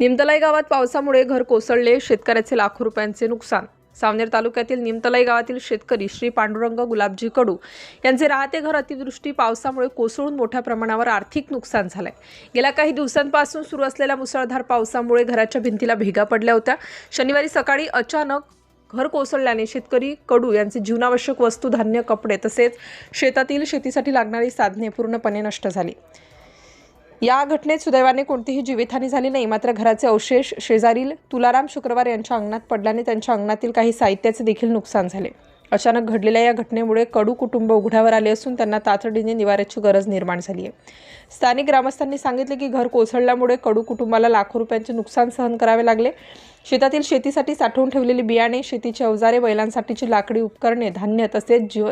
निमतलाई गावात पावसामुळे घर कोसळले. शेतकऱ्याचे लाखो रुपयांचे नुकसान. सावनेर तालुक्यातील निमतलाई गावातील शेतकरी श्री पांडुरंग गुलाबजी कडू यांचे राहते घर अतिवृष्टी पावसामुळे कोसळून मोठ्या प्रमाणावर आर्थिक नुकसान झालंय. गेल्या काही दिवसांपासून सुरू असलेल्या मुसळधार पावसामुळे घराच्या भिंतीला भेगा पडल्या होत्या. शनिवारी सकाळी अचानक घर कोसळल्याने शेतकरी कडू यांचे जीवनावश्यक वस्तू धान्य कपडे तसेच शेतातील शेतीसाठी लागणारी साधने पूर्णपणे नष्ट झाली. या घटनेत सुदैवाने कोणतीही जीवितहानी झाली नाही. मात्र घराचे अवशेष शेजारील तुलाराम शुक्रवार यांच्या अंगणात पडल्याने त्यांच्या अंगणातील काही साहित्याचे देखील नुकसान झाले. अचानक घडलेल्या या घटनेमुळे कडू कुटुंब उघड्यावर आले असून त्यांना तातडीने निवाऱ्याची गरज निर्माण झाली आहे. स्थानिक ग्रामस्थांनी सांगितले की घर कोसळल्यामुळे कडू कुटुंबाला लाखो रुपयांचे नुकसान सहन करावे लागले. शेतातील शेतीसाठी साठवून ठेवलेली बियाणे शेतीची अवजारे बैलांसाठीची लाकडी उपकरणे धान्य तसेच जीव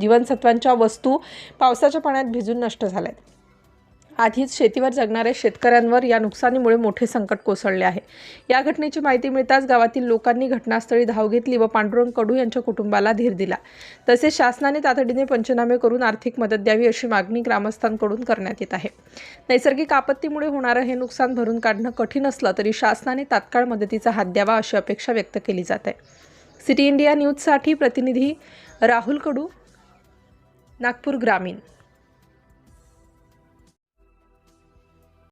जीवनसत्वांच्या वस्तू पावसाच्या पाण्यात भिजून नष्ट झाल्या आहेत आधीच शेतीवर जगणाऱ्या शेतकऱ्यांवर या नुकसानीमुळे मोठे संकट कोसळले आहे. या घटनेची माहिती मिळताच गावातील लोकांनी घटनास्थळी धाव घेतली व पांडुरंग कडू यांच्या कुटुंबाला धीर दिला. तसेच शासनाने तातडीने पंचनामे करून आर्थिक मदत द्यावी अशी मागणी ग्रामस्थांकडून करण्यात येत आहे. नैसर्गिक आपत्तीमुळे होणारं हे नुकसान भरून काढणं कठीण असलं तरी शासनाने तात्काळ मदतीचा हात द्यावा अशी अपेक्षा व्यक्त केली जात आहे. सिटी इंडिया न्यूजसाठी प्रतिनिधी राहुल कडू नागपूर ग्रामीण.